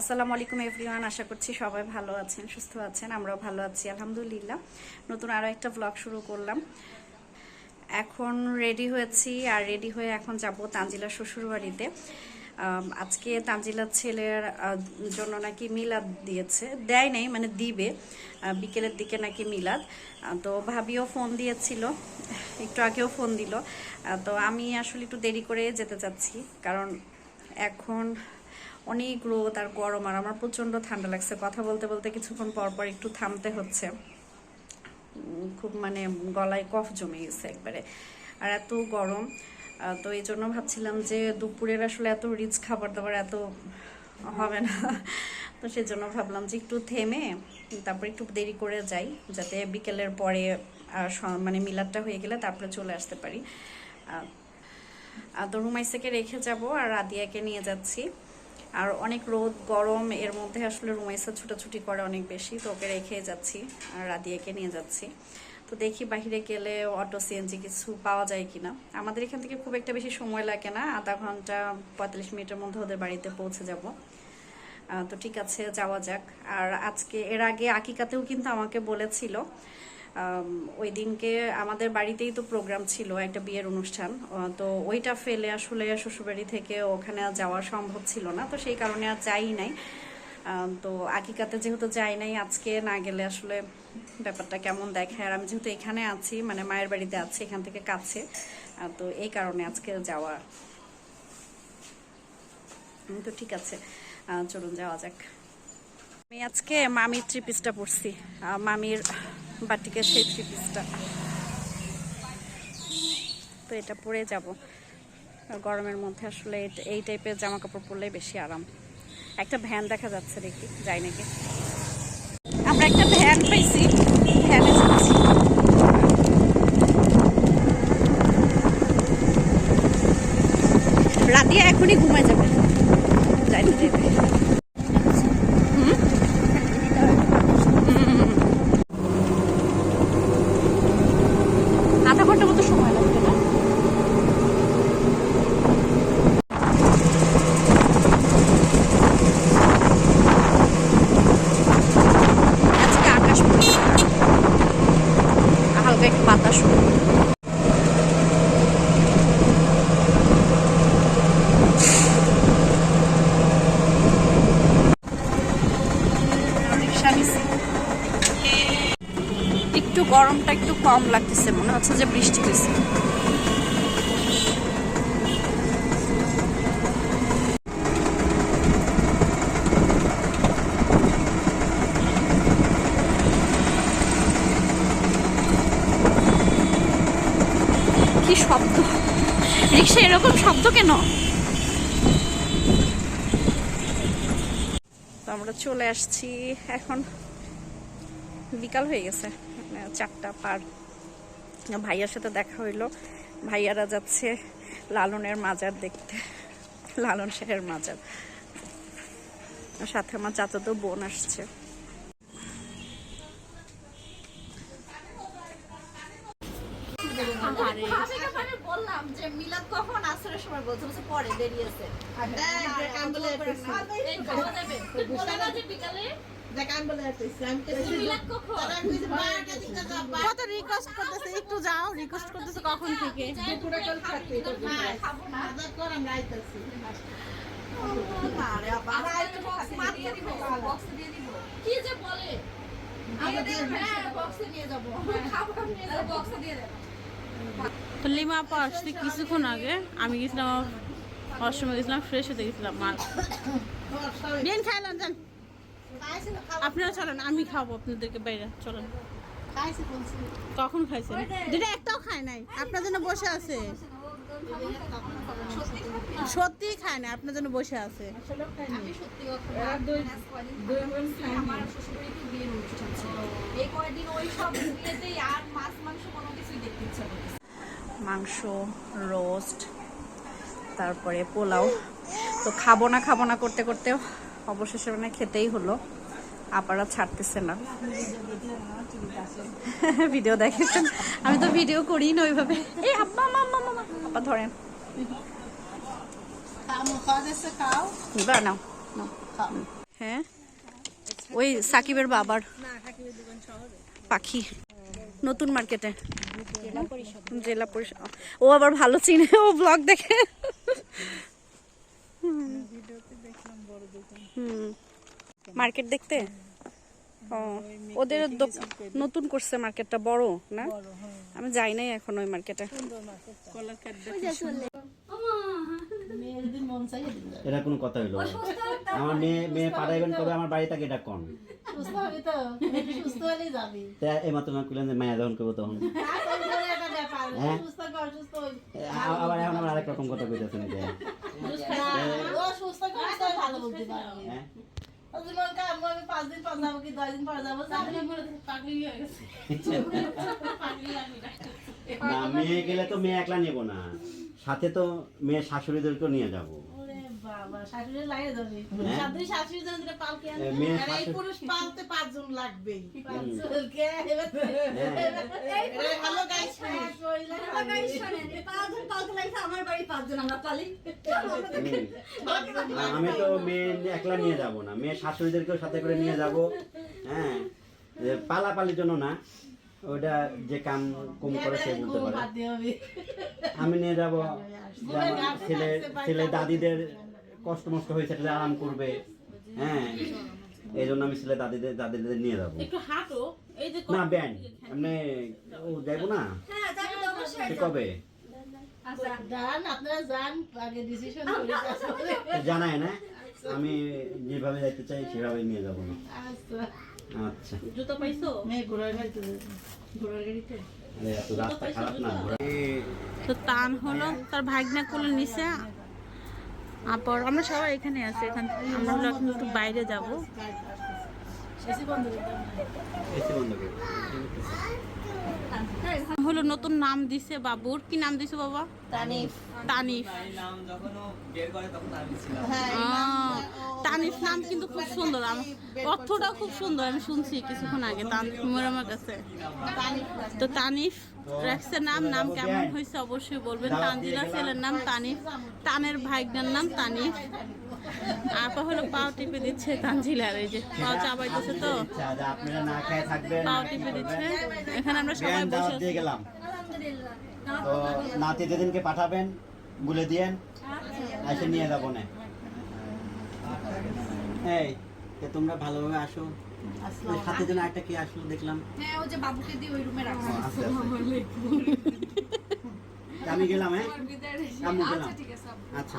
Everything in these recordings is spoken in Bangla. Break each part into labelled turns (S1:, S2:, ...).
S1: আসসালামু আলাইকুম এভরিওয়ান, আশা করছি সবাই ভালো আছেন, সুস্থ আছেন, আমরাও ভালো আছি, আলহামদুলিল্লাহ। নতুন আরও একটা ব্লগ শুরু করলাম। এখন রেডি হয়েছি, আর রেডি হয়ে এখন যাব তানজিলা শ্বশুর বাড়িতে আজকে তানজিলার ছেলের জন্য নাকি মিলাদ দিয়েছে। দেয় নাই মানে দিবে। বিকেলের দিকে নাকি মিলাদ। তো ভাবিও ফোন দিয়েছিল, একটু আগেও ফোন দিল। তো আমি আসলে একটু দেরি করে যেতে চাচ্ছি, কারণ এখন অনেক রোদ আর গরম আর আমার প্রচণ্ড ঠান্ডা লাগছে। কথা বলতে বলতে কিছুক্ষণ পর পর একটু থামতে হচ্ছে। খুব মানে গলায় কফ জমে গেছে একবারে। আর এত গরম তো এই জন্য ভাবছিলাম যে দুপুরের আসলে এত রিচ খাবার দাবার এত হবে না। তো সেই জন্য ভাবলাম যে একটু থেমে, তারপর একটু দেরি করে যাই, যাতে বিকেলের পরে মানে মিলাদটা হয়ে গেলে তারপরে চলে আসতে পারি। তো রুমাইসাকে রেখে যাব আর রাদিয়াকে নিয়ে যাচ্ছি। আর অনেক রোদ, গরম, এর মধ্যে আসলে রুমাইসা ছুটাছুটি করে অনেক বেশি, তো ওকে রেখে যাচ্ছি আর রাদিয়াকে নিয়ে যাচ্ছি। তো দেখি বাইরে গেলে অটো সিএনজি কিছু পাওয়া যায় কিনা। আমাদের এখান থেকে খুব একটা বেশি সময় লাগে না, আধা ঘণ্টা, পঁয়তাল্লিশ মিনিটের মধ্যে ওদের বাড়িতে পৌঁছে যাব। তো ঠিক আছে, যাওয়া যাক। আর আজকে, এর আগে আকিকাতেও কিন্তু আমাকে বলেছিল ওই দিনকে আমাদের বাড়িতেই তো প্রোগ্রাম ছিল একটা বিয়ের অনুষ্ঠান। তো ওইটা ফেলে আসলে শ্বশুরবাড়ি থেকে ওখানে যাওয়া সম্ভব ছিল না তো সেই কারণে আর যাই নাই। তো আকিকাতে যেহেতু যাই নাই আজকে না গেলে আসলে ব্যাপারটা কেমন দেখায়? আর আমি যেহেতু এখানে আছি মানে মায়ের বাড়িতে আছি এখান থেকে কাছে তো এই কারণে আজকে যাওয়া। তো ঠিক আছে চলুন যাওয়া যাক। আমি আজকে মামির থ্রি পিসটা পরছি। আহ, মামির বাটিকে সেই থ্রি পিসটা তো এটা পরে যাব। গরমের মধ্যে আসলে এই টাইপের জামা কাপড় পরলে বেশি আরাম। একটা ভ্যান দেখা যাচ্ছে দেখি, যাই নাকি। আমরা একটা ভ্যান পাইছি ভ্যানে রাতিয়া এখনই ঘুমায় যাবে যাইতে যাইতে আধা ঘণ্টা মতো সময় লাগবে না আজকে আকাশ পরিষ্কার হালকা নিছি একটু গরমটা একটু কম লাগতেছে মনে হচ্ছে যে বৃষ্টি হয়েছে কি শব্দ রিক্সা এরকম শব্দ কেন? তো আমরা চলে আসছি, এখন বিকাল হয়ে গেছে মানে চারটা পার। ভাইয়ার সাথে দেখা হইল, ভাইয়ারা যাচ্ছে লালনের মাজার দেখতে, লালন শাহের মাজার। সাথে আমার চাচাতো বোন আসছে।
S2: বলছে বলছে পরে দেরি আছে
S3: কত রিকোয়েস্ট করতেছে একটু যাও রিকোয়েস্ট করতেছে কখন থেকে
S2: খাব না বক্সে দিয়ে দিব কি যে বলে দিয়ে হ্যাঁ বক্সে নিয়ে যাব খাব নিয়ে যাব বক্সে দিয়ে দেবো
S3: তো লিমা আপা আসছে কিছুক্ষণ আগে আমি গেছিলাম অসময় গেছিলাম ফ্রেশ হতে গেছিলাম মাল বিয়ান খাইলাম যান আপনারা চলেন, আমি খাব আপনাদেরকে বাইরে, চলেন। কখন খাইছেন? যেটা একটাও খায় নাই, আপনার জন্য বসে আছে। সত্যি খায় না আপনার জন্য বসে আছে।
S2: মাংস
S1: রোস্ট তারপরে পোলাও। তো খাব না খাব না করতে করতে অবশেষে মানে খেতেই হলো। আপারা ছাড়তেছে না। ভিডিও দেখেছেন আমি তো ভিডিও করি না ওইভাবে। এই আব্বা মাম্মা মামা আপা ধরেন। হ্যাঁ? ওই সাকিবের বাবার পাখি। নতুন মার্কেটে। জেলা পরিষদ। ও আবার ভালো চিনে ও ব্লগ দেখে। হুম। মার্কেট দেখতে? ও ওদের নতুন করছে মার্কেটটা বড় না? আমি যাই নাই এখন ওই মার্কেটে।
S4: এটা কোনো কথা হইল। আমার মেয়ে মেয়ে পাঠাইবেন কবে? আমার বাড়ি থেকে এটা কোন?
S3: সুস্থ হবি তো একটু সুস্থ হলেই যাবি
S4: তা এই মাত্র না করলেন যে মায়া যখন করব তখন। হ্যাঁ? আবার এখন আমার আরেক রকম কথা কইতেছেন
S3: কা আমি আমি পাঁচ দিন পর যাব কি দশ দিন পর যাব? পাগলি হয়ে গেছে। পাগলি আমি
S4: না মেয়ে গেলে তো মেয়ে একলা নেব না। সাথে তো মেয়ে শাশুড়িদেরকেও নিয়ে যাব।
S3: বাবা শাশুড়ি লাগে যাবে
S4: হ্যাঁ?
S3: শাশুড়ি শাশুড়ি জন দিলে পালকে
S4: এ,
S3: আর এই পুরুষ পালতে পাঁচজন লাগবেই পাঁচজনকে? এবার
S4: হ্যাঁ।
S3: হ্যালো গাইস
S2: আমার বাড়ি পাঁচজন আমরা পালি।
S4: আমি তো মেয়ে একলা নিয়ে যাব না। মেয়ে শাশুড়িদেরকেও সাথে করে নিয়ে যাব। হ্যাঁ। যে পালাপালির জন্য না। ওটা যে কাম কম করে সে বলতে পারে। আমি নিয়ে যাব। ছেলে ছেলে দাদিদের কষ্ট মষ্ট হয়েছে এটা আরাম করবে। হ্যাঁ এই জন্য আমি ছেলে দাদিদের দাদিদের নিয়ে যাব।
S3: একটু হাঁটো এই যে
S4: না ব্যান এমনি ও যাব না?
S2: হ্যাঁ যাব তো অবশ্যই।
S4: কবে?
S2: আচ্ছা
S3: তারপরে।
S4: তো জানায় না আমি যেভাবে যাইতে চাই সেভাবে নিয়ে যাব না।
S3: আচ্ছা।
S4: আচ্ছা।
S3: জুতো পাইছো? ঘোড়ার গাড়িতে ঘোড়ার গাড়িতে।
S4: আরে এত রাস্তা খারাপ না
S3: তো টান হলো তার ভাগনা কোলে নিচে তারপর আমরা সবাই এখানে আছি এখান থেকে আমরা হলো এখন একটু বাইরে যাব।
S4: এসি বন্ধ করে
S3: হলো নতুন নাম দিছে বাবুর। কি নাম দিছে বাবা?
S2: তানিফ।
S3: তানিফ।
S5: নাম যখন ও বের করে তখন আমি ছিলাম
S3: আহ, তানিফ নাম কিন্তু খুব সুন্দর। আম- অর্থটাও খুব সুন্দর আমি শুনছি কিছুক্ষণ আগে তানিফ আমার কাছে। তো তানিফ রাখছে নাম নাম কেমন হয়েছে অবশ্যই বলবেন। তানজিলা ছেলের নাম তানিফ। তানের ভাইগনার নাম তানিফ। আপা হলো পাও টিপে দিচ্ছে তানজিলার এই যে পাও চাবাইতেছে তো।
S4: আচ্ছা যে আপনারা না খেয়ে থাকবেন
S3: পাও টিপে দিচ্ছে। এখানে আমরা সবাই বসে আছি
S4: দিয়ে গেলাম।
S2: আলহামদুলিল্লাহ।
S4: তো নাতি যেদিনকে পাঠাবেন বলে দিয়েন এসে নিয়ে যাব না। এই তে তোমরা ভালোভাবে আসো। সাথে যেন একটা কি আসলো দেখলাম।
S2: হ্যাঁ ও যে বাবুকে দিয়ে ওই রুমে
S4: আস্তে। তা আমি গেলাম হ্যাঁ? আম্মু গেলাম।
S2: ঠিক আছে আপু।
S4: আচ্ছা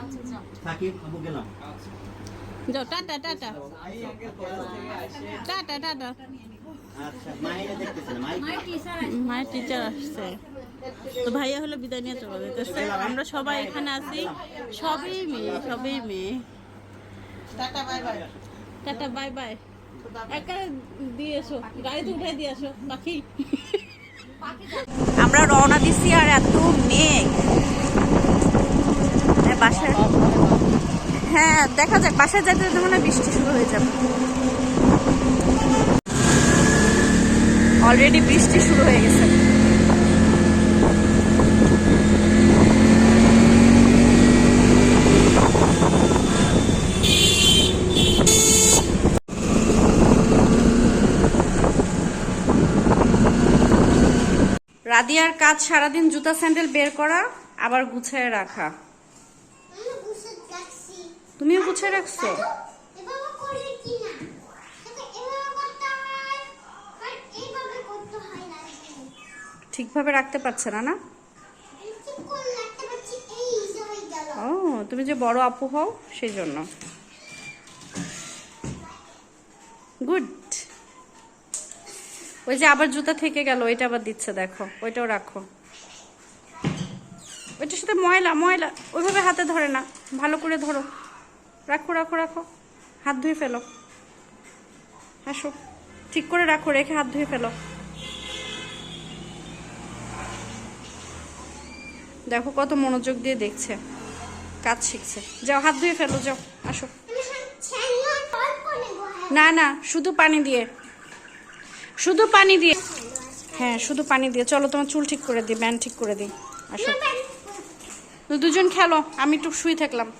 S4: সাকিব আবু গেলাম।
S3: যাও টাটা টাটা।
S5: থেকে
S3: টাটা টাটা।
S4: আচ্ছা মাইনে দেখতেছেন মাই
S2: মায়ের টিচার
S3: আসছে। তো ভাইয়া হলো বিদায় নিয়ে চলে যেতেছে আমরা সবাই এখানে আছি। সবই মেয়ে সবই মেয়ে।
S6: Tata bye bye.
S3: Tata bye bye. একা দিয়ে এসো গাড়িতে উঠে দিয়ে আসো পাখি।
S1: আমরা রওনা দিছি আর এত মেঘ। মানে বাসায় হ্যাঁ দেখা যাক বাসায় যেতে যেতে মানে বৃষ্টি শুরু হয়ে যাবে। অলরেডি বৃষ্টি শুরু হয়ে গেছে। রাদিয়ার কাজ সারাদিন জুতা স্যান্ডেল বের করা আবার গুছায় রাখা। তুমিও গুছায় রাখছো
S7: এভাবে করলে কি না এটা এভাবে করতে হয় আর এইভাবে করতে হয় না
S1: ঠিকভাবে রাখতে পারছে না না? ও, তুমি যে বড় আপু হও, সেই জন্য। গুড। ওই যে আবার জুতা থেকে গেল, ওইটা আবার দিচ্ছে, দেখো। ওইটাও রাখো। ওইটার সাথে ময়লা ময়লা, ওইভাবে হাতে ধরে না। ভালো করে ধরো। রাখো রাখো রাখো। হাত ধুয়ে ফেলো। আসো। ঠিক করে রাখো, রেখে হাত ধুয়ে ফেলো। দেখো কত মনোযোগ দিয়ে দেখছে। কাজ শিখছে। যাও, হাত ধুয়ে ফেলো, যাও, আসো। না না, শুধু পানি দিয়ে। শুধু পানি দিয়ে। হ্যাঁ শুধু পানি দিয়ে। চলো, তোমার চুল ঠিক করে দিই ব্যান্ড ঠিক করে দিই। আসো। দুজন খেলো, আমি একটু শুয়ে থাকলাম।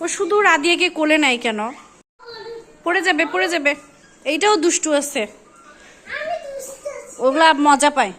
S1: ও শুধু রাদিয়াকে কোলে নাই কেন? পড়ে যাবে পড়ে যাবে। এইটাও দুষ্টু আছে। ওগুলা মজা পায়।